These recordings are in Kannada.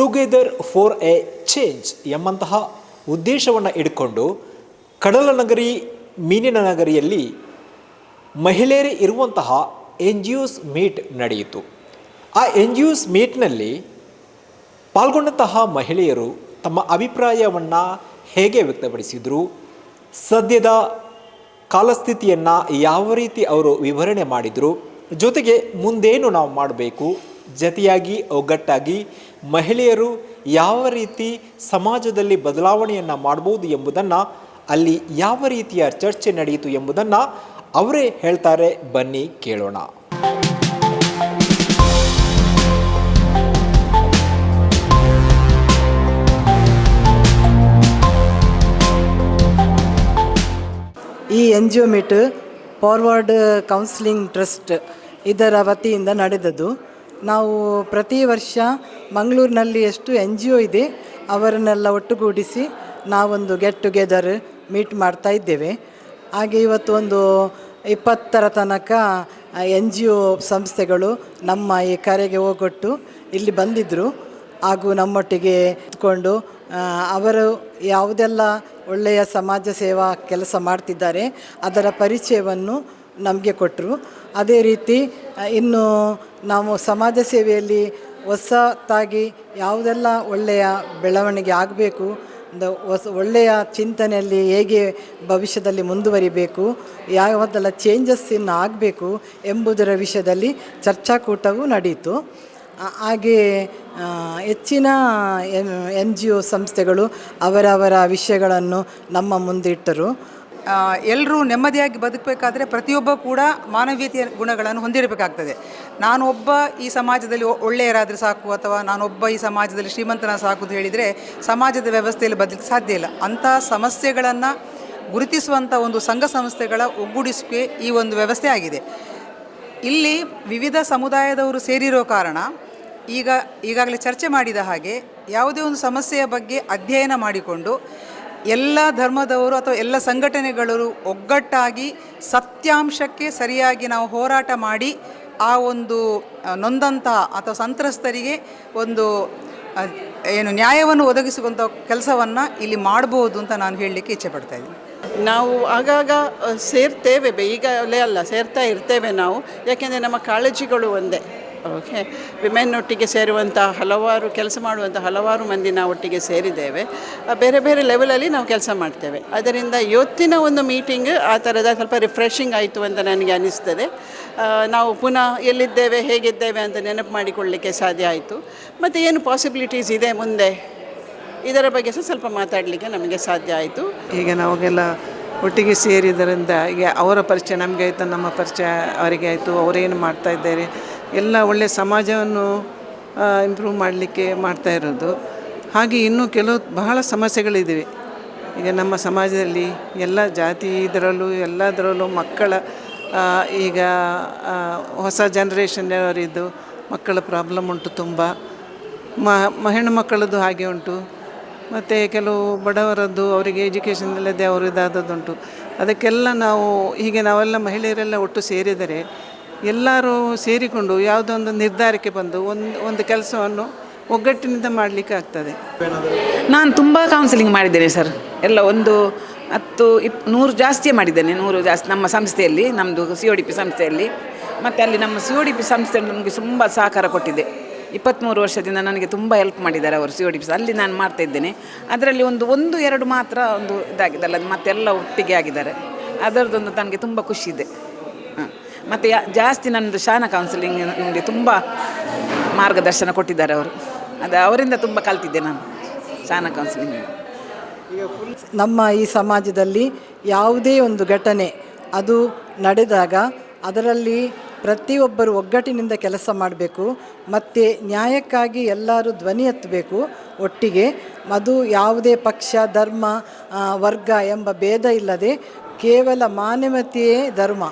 ಟುಗೆದರ್ ಫಾರ್ ಎ ಚೇಂಜ್ ಎಂಬಂತಹ ಉದ್ದೇಶವನ್ನು ಇಟ್ಕೊಂಡು ಕಡಲ ನಗರಿ, ಮೀನಿನ ನಗರಿಯಲ್ಲಿ ಮಹಿಳೆಯರೇ ಇರುವಂತಹ ಎನ್ ಜಿ ಒಸ್ ಮೀಟ್ ನಡೆಯಿತು. ಆ ಎನ್ ಜಿ ಒಸ್ ಮೀಟ್ನಲ್ಲಿ ಪಾಲ್ಗೊಂಡಂತಹ ಮಹಿಳೆಯರು ತಮ್ಮ ಅಭಿಪ್ರಾಯವನ್ನು ಹೇಗೆ ವ್ಯಕ್ತಪಡಿಸಿದರು, ಸದ್ಯದ ಕಾಲಸ್ಥಿತಿಯನ್ನು ಯಾವ ರೀತಿ ಅವರು ವಿವರಣೆ ಮಾಡಿದರು, ಜೊತೆಗೆ ಮುಂದೇನು ನಾವು ಮಾಡಬೇಕು ಜತೆಯಾಗಿ, ಒಗ್ಗಟ್ಟಾಗಿ ಮಹಿಳೆಯರು ಯಾವ ರೀತಿ ಸಮಾಜದಲ್ಲಿ ಬದಲಾವಣೆಯನ್ನು ಮಾಡ್ಬೋದು ಎಂಬುದನ್ನು, ಅಲ್ಲಿ ಯಾವ ರೀತಿಯ ಚರ್ಚೆ ನಡೆಯಿತು ಎಂಬುದನ್ನು ಅವರೇ ಹೇಳ್ತಾರೆ. ಬನ್ನಿ ಕೇಳೋಣ. ಈ N G O meet, forward counselling trust ಇದರ ವತಿಯಿಂದ ನಡೆದದ್ದು. ನಾವು ಪ್ರತಿ ವರ್ಷ ಮಂಗಳೂರಿನಲ್ಲಿ ಎಷ್ಟು ಎನ್ ಜಿ ಒ ಇದೆ ಅವರನ್ನೆಲ್ಲ ಒಟ್ಟುಗೂಡಿಸಿ ನಾವೊಂದು ಗೆಟ್ ಟುಗೆದರ್ ಮೀಟ್ ಮಾಡ್ತಾ ಇದ್ದೇವೆ. ಹಾಗೆ ಇವತ್ತು ಒಂದು ಇಪ್ಪತ್ತರ ತನಕ ಎನ್ ಜಿ ಒ ಸಂಸ್ಥೆಗಳು ನಮ್ಮ ಈ ಕರೆಗೆ ಹೋಗೊಟ್ಟು ಇಲ್ಲಿ ಬಂದಿದ್ದರು ಹಾಗೂ ನಮ್ಮೊಟ್ಟಿಗೆ ಇದ್ಕೊಂಡು ಆ, ಅವರು ಯಾವುದೆಲ್ಲ ಒಳ್ಳೆಯ ಸಮಾಜ ಸೇವಾ ಕೆಲಸ ಮಾಡ್ತಿದ್ದಾರೆ ಅದರ ಪರಿಚಯವನ್ನು ನಮಗೆ ಕೊಟ್ಟರು ಅದೇ ರೀತಿ ಇನ್ನು ನಾವು ಸಮಾಜ ಸೇವೆಯಲ್ಲಿ ಹೊಸತಾಗಿ ಯಾವುದೆಲ್ಲ ಒಳ್ಳೆಯ ಬೆಳವಣಿಗೆ ಆಗಬೇಕು ಹೊಸ ಒಳ್ಳೆಯ ಚಿಂತನೆಯಲ್ಲಿ ಹೇಗೆ ಭವಿಷ್ಯದಲ್ಲಿ ಮುಂದುವರಿಬೇಕು, ಯಾವುದೆಲ್ಲ ಚೇಂಜಸ್ ಇನ್ನು ಆಗಬೇಕು ಎಂಬುದರ ವಿಷಯದಲ್ಲಿ ಚರ್ಚಾಕೂಟವೂ ನಡೆಯಿತು ಹಾಗೆ ಹೆಚ್ಚಿನ ಎನ್ ಜಿ ಒ ಸಂಸ್ಥೆಗಳು ಅವರವರ ವಿಷಯಗಳನ್ನು ನಮ್ಮ ಮುಂದೆ ಇಟ್ಟರು ಎಲ್ಲರೂ ನೆಮ್ಮದಿಯಾಗಿ ಬದುಕಬೇಕಾದ್ರೆ ಪ್ರತಿಯೊಬ್ಬ ಕೂಡ ಮಾನವೀಯತೆಯ ಗುಣಗಳನ್ನು ಹೊಂದಿರಬೇಕಾಗ್ತದೆ. ನಾನು ಒಬ್ಬ ಈ ಸಮಾಜದಲ್ಲಿ ಒಳ್ಳೆಯರಾದರೆ ಸಾಕು ಅಥವಾ ನಾನೊಬ್ಬ ಈ ಸಮಾಜದಲ್ಲಿ ಶ್ರೀಮಂತನ ಸಾಕು ಅಂತ ಹೇಳಿದರೆ ಸಮಾಜದ ವ್ಯವಸ್ಥೆಯಲ್ಲಿ ಬದಲಿಗೆ ಸಾಧ್ಯ ಇಲ್ಲ. ಅಂಥ ಸಮಸ್ಯೆಗಳನ್ನು ಗುರುತಿಸುವಂಥ ಒಂದು ಸಂಘ ಸಂಸ್ಥೆಗಳ ಒಗ್ಗೂಡಿಸುವಿಕೆ ಈ ಒಂದು ವ್ಯವಸ್ಥೆ ಆಗಿದೆ. ಇಲ್ಲಿ ವಿವಿಧ ಸಮುದಾಯದವರು ಸೇರಿರೋ ಕಾರಣ ಈಗ ಈಗಾಗಲೇ ಚರ್ಚೆ ಮಾಡಿದ ಹಾಗೆ ಯಾವುದೇ ಒಂದು ಸಮಸ್ಯೆಯ ಬಗ್ಗೆ ಅಧ್ಯಯನ ಮಾಡಿಕೊಂಡು ಎಲ್ಲ ಧರ್ಮದವರು ಅಥವಾ ಎಲ್ಲ ಸಂಘಟನೆಗಳು ಒಗ್ಗಟ್ಟಾಗಿ ಸತ್ಯಾಂಶಕ್ಕೆ ಸರಿಯಾಗಿ ನಾವು ಹೋರಾಟ ಮಾಡಿ ಆ ಒಂದು ನೊಂದಂತಹ ಅಥವಾ ಸಂತ್ರಸ್ತರಿಗೆ ಒಂದು ಏನು ನ್ಯಾಯವನ್ನು ಒದಗಿಸುವಂಥ ಕೆಲಸವನ್ನು ಇಲ್ಲಿ ಮಾಡ್ಬೋದು ಅಂತ ನಾನು ಹೇಳಲಿಕ್ಕೆ ಇಚ್ಛೆ ಪಡ್ತಾ ಇದ್ದೀನಿ. ನಾವು ಆಗಾಗ ಸೇರ್ತೇವೆ ಬೇಗಲೇ ಅಲ್ಲ, ಸೇರ್ತಾ ಇರ್ತೇವೆ ನಾವು. ಯಾಕೆಂದರೆ ನಮ್ಮ ಕಾಳಜಿಗಳು ಒಂದೇ. ಓಕೆ. ವಿಮೆನ್ ಒಟ್ಟಿಗೆ ಸೇರುವಂಥ ಹಲವಾರು ಕೆಲಸ ಮಾಡುವಂಥ ಹಲವಾರು ಮಂದಿ ನಾವು ಒಟ್ಟಿಗೆ ಸೇರಿದ್ದೇವೆ. ಬೇರೆ ಬೇರೆ ಲೆವೆಲಲ್ಲಿ ನಾವು ಕೆಲಸ ಮಾಡ್ತೇವೆ. ಅದರಿಂದ ಇವತ್ತಿನ ಒಂದು ಮೀಟಿಂಗ್ ಆ ಥರದ ಸ್ವಲ್ಪ ರಿಫ್ರೆಶಿಂಗ್ ಆಯಿತು ಅಂತ ನನಗೆ ಅನಿಸ್ತದೆ. ನಾವು ಪುನಃ ಎಲ್ಲಿದ್ದೇವೆ, ಹೇಗಿದ್ದೇವೆ ಅಂತ ನೆನಪು ಮಾಡಿಕೊಳ್ಳಲಿಕ್ಕೆ ಸಾಧ್ಯ ಆಯಿತು. ಮತ್ತು ಏನು ಪಾಸಿಬಿಲಿಟೀಸ್ ಇದೆ ಮುಂದೆ? ಇದರ ಬಗ್ಗೆ ಸಹ ಸ್ವಲ್ಪ ಮಾತಾಡಲಿಕ್ಕೆ ನಮಗೆ ಸಾಧ್ಯ ಆಯಿತು. ಈಗ ನಾವಾಗೆಲ್ಲ ಒಟ್ಟಿಗೆ ಸೇರಿದ್ದರಿಂದ ಈಗ ಅವರ ಪರಿಚಯ, ನಮಗೆ ಆಯಿತು, ನಮ್ಮ ಪರಿಚಯ ಅವರಿಗೆ ಆಯಿತು ಅವರೇನು ಮಾಡ್ತಾ ಇದ್ದಾರೆ ಎಲ್ಲ ಒಳ್ಳೆಯ ಸಮಾಜವನ್ನು ಇಂಪ್ರೂವ್ ಮಾಡಲಿಕ್ಕೆ ಮಾಡ್ತಾ ಇರೋದು. ಹಾಗೆ ಇನ್ನೂ ಕೆಲವು ಬಹಳ ಸಮಸ್ಯೆಗಳಿದ್ದೀವಿ ಈಗ ನಮ್ಮ ಸಮಾಜದಲ್ಲಿ ಎಲ್ಲ ಜಾತಿ ಇದರಲ್ಲೂ ಎಲ್ಲದರಲ್ಲೂ ಮಕ್ಕಳ ಈಗ ಹೊಸ ಜನ್ರೇಷನ್ನವರಿದ್ದು ಮಕ್ಕಳ ಪ್ರಾಬ್ಲಮ್ ಉಂಟು ತುಂಬ. ಮ- ಹೆಣ್ಣು ಮಕ್ಕಳದ್ದು ಹಾಗೆ ಉಂಟು. ಮತ್ತು ಕೆಲವು ಬಡವರದ್ದು ಅವರಿಗೆ ಎಜುಕೇಷನ್ ಇಲ್ಲದೆ ಅವರು ಇದಾದದ್ದುಂಟು ಅದಕ್ಕೆಲ್ಲ ನಾವು, ಹೀಗೆ ನಾವೆಲ್ಲ ಮಹಿಳೆಯರೆಲ್ಲ ಒಟ್ಟು ಸೇರಿದರೆ ಎಲ್ಲರೂ ಸೇರಿಕೊಂಡು ಯಾವುದೋ ಒಂದು ನಿರ್ಧಾರಕ್ಕೆ ಬಂದು ಒಂದು ಒಂದು ಕೆಲಸವನ್ನು ಒಗ್ಗಟ್ಟಿನಿಂದ ಮಾಡಲಿಕ್ಕೆ ಆಗ್ತದೆ. ನಾನು ತುಂಬ ಕೌನ್ಸಿಲಿಂಗ್ ಮಾಡಿದ್ದೇನೆ ಸರ್ ಎಲ್ಲ ಒಂದು ಹತ್ತು, ಇಪ್, ನೂರು ಜಾಸ್ತಿಯೇ ಮಾಡಿದ್ದೇನೆ. ನೂರು ಜಾಸ್ತಿ, ನಮ್ಮ ಸಂಸ್ಥೆಯಲ್ಲಿ ನಮ್ಮದು ಸಿ ಒ ಡಿ ಪಿ ಸಂಸ್ಥೆಯಲ್ಲಿ. ಮತ್ತು ಅಲ್ಲಿ ನಮ್ಮ ಸಿ ಒ ಡಿ ಪಿ ಸಂಸ್ಥೆ ನಮಗೆ ತುಂಬ ಸಹಕಾರ ಕೊಟ್ಟಿದೆ. ಇಪ್ಪತ್ತ್ಮೂರು ವರ್ಷದಿಂದ ನನಗೆ ತುಂಬ ಹೆಲ್ಪ್ ಮಾಡಿದ್ದಾರೆ ಅವರು ಸಿ ಒ ಡಿ ಪಿ ಅಲ್ಲಿ ನಾನು ಮಾಡ್ತಾ ಇದ್ದೇನೆ. ಅದರಲ್ಲಿ ಒಂದು ಒಂದು, ಎರಡು ಮಾತ್ರ ಒಂದು ಇದಾಗಿದೆ ಅಲ್ಲ ಮತ್ತೆಲ್ಲ ಒಟ್ಟಿಗೆ ಆಗಿದ್ದಾರೆ. ಅದರದ್ದೊಂದು ನನಗೆ ತುಂಬ ಖುಷಿ ಇದೆ. ಮತ್ತು ಜಾಸ್ತಿ ನನ್ನದು ಶಾನ ಕೌನ್ಸಿಲಿಂಗ್ ನನಗೆ ತುಂಬ ಮಾರ್ಗದರ್ಶನ ಕೊಟ್ಟಿದ್ದಾರೆ ಅವರು. ಅದು ಅವರಿಂದ ತುಂಬ ಕಲ್ತಿದ್ದೆ ನಾನು ಶಾನ ಕೌನ್ಸಿಲಿಂಗ್ ನಮ್ಮ ಈ ಸಮಾಜದಲ್ಲಿ ಯಾವುದೇ ಒಂದು ಘಟನೆ ಅದು ನಡೆದಾಗ ಅದರಲ್ಲಿ ಪ್ರತಿಯೊಬ್ಬರು ಒಗ್ಗಟ್ಟಿನಿಂದ ಕೆಲಸ ಮಾಡಬೇಕು, ಮತ್ತು ನ್ಯಾಯಕ್ಕಾಗಿ ಎಲ್ಲರೂ ಧ್ವನಿ ಎತ್ತಬೇಕು ಒಟ್ಟಿಗೆ. ಅದು ಯಾವುದೇ ಪಕ್ಷ, ಧರ್ಮ ವರ್ಗ ಎಂಬ ಭೇದ ಇಲ್ಲದೆ ಕೇವಲ ಮಾನವತೆಯೇ ಧರ್ಮ.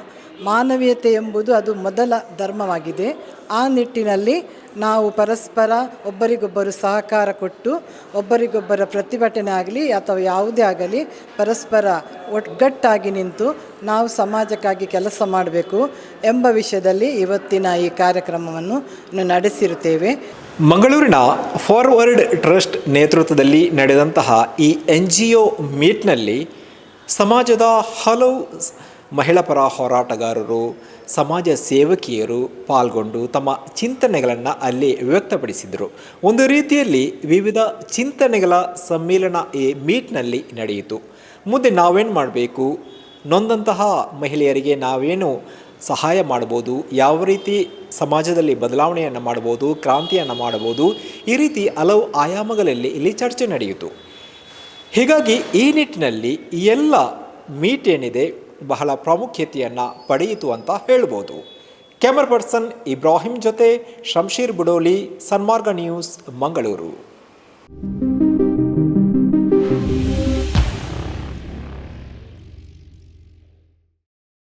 ಮಾನವೀಯತೆ ಎಂಬುದು ಅದು ಮೊದಲ ಧರ್ಮವಾಗಿದೆ. ಆ ನಿಟ್ಟಿನಲ್ಲಿ ನಾವು ಪರಸ್ಪರ ಒಬ್ಬರಿಗೊಬ್ಬರು ಸಹಕಾರ ಕೊಟ್ಟು, ಒಬ್ಬರಿಗೊಬ್ಬರ ಪ್ರತಿಭಟನೆ ಆಗಲಿ ಅಥವಾ ಯಾವುದೇ ಆಗಲಿ ಪರಸ್ಪರ ಒಗ್ಗಟ್ಟಾಗಿ ನಿಂತು ನಾವು ಸಮಾಜಕ್ಕಾಗಿ ಕೆಲಸ ಮಾಡಬೇಕು ಎಂಬ ವಿಷಯದಲ್ಲಿ ಇವತ್ತಿನ ಈ ಕಾರ್ಯಕ್ರಮವನ್ನು ನಡೆಸಿರುತ್ತೇವೆ. ಮಂಗಳೂರಿನ ಫಾರ್ವರ್ಡ್ ಟ್ರಸ್ಟ್ ನೇತೃತ್ವದಲ್ಲಿ ನಡೆದಂತಹ ಈ ಎನ್ ಜಿ ಒ ಮೀಟ್ನಲ್ಲಿ ಸಮಾಜದ ಹಲವು ಮಹಿಳಾ ಪರ ಹೋರಾಟಗಾರರು, ಸಮಾಜ ಸೇವಕಿಯರು ಪಾಲ್ಗೊಂಡು ತಮ್ಮ ಚಿಂತನೆಗಳನ್ನು ಅಲ್ಲಿ ವ್ಯಕ್ತಪಡಿಸಿದರು. ಒಂದು ರೀತಿಯಲ್ಲಿ ವಿವಿಧ ಚಿಂತನೆಗಳ ಸಮ್ಮೇಳನ ಈ ಮೀಟ್ನಲ್ಲಿ ನಡೆಯಿತು. ಮುಂದೆ ನಾವೇನು ಮಾಡಬೇಕು? ನೊಂದಂತಹ ಮಹಿಳೆಯರಿಗೆ ನಾವೇನು ಸಹಾಯ ಮಾಡ್ಬೋದು? ಯಾವ ರೀತಿ ಸಮಾಜದಲ್ಲಿ ಬದಲಾವಣೆಯನ್ನು ಮಾಡ್ಬೋದು? ಕ್ರಾಂತಿಯನ್ನು ಮಾಡ್ಬೋದು? ಈ ರೀತಿ ಹಲವು ಆಯಾಮಗಳಲ್ಲಿ ಇಲ್ಲಿ ಚರ್ಚೆ ನಡೆಯಿತು. ಹೀಗಾಗಿ ಈ ನಿಟ್ಟಿನಲ್ಲಿ ಎಲ್ಲ ಮೀಟ್ ಏನಿದೆ ಬಹಳ ಪ್ರಾಮುಖ್ಯತೆಯನ್ನು ಪಡೆಯಿತು ಅಂತ ಹೇಳ್ಬೋದು. ಕ್ಯಾಮರಾ ಪರ್ಸನ್ ಇಬ್ರಾಹಿಂ ಜೊತೆ ಶಂಶೀರ್ ಬುಡೋಲಿ ಸನ್ಮಾರ್ಗ ನ್ಯೂಸ್ ಮಂಗಳೂರು.